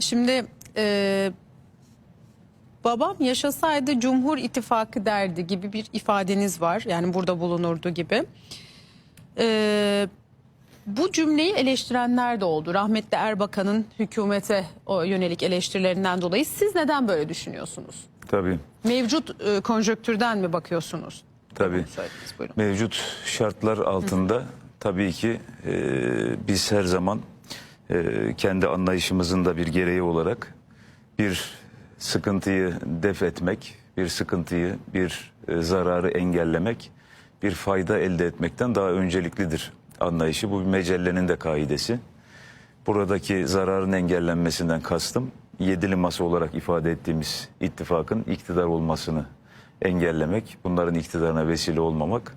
Şimdi e, babam yaşasaydı Cumhur İttifakı derdi gibi bir ifadeniz var. Yani burada bulunurdu gibi. E, bu cümleyi eleştirenler de oldu. Rahmetli Erbakan'ın hükümete yönelik eleştirilerinden dolayı. Siz neden böyle düşünüyorsunuz? Tabii. Mevcut e, konjöktürden mi bakıyorsunuz? Tabii. Mevcut şartlar altında tabii ki e, biz her zaman kendi anlayışımızın da bir gereği olarak bir sıkıntıyı def etmek, bir sıkıntıyı, bir e, zararı engellemek, bir fayda elde etmekten daha önceliklidir anlayışı. Bu bir mecellenin de kaidesi. Buradaki zararın engellenmesinden kastım yedili masa olarak ifade ettiğimiz ittifakın iktidar olmasını engellemek, bunların iktidarına vesile olmamak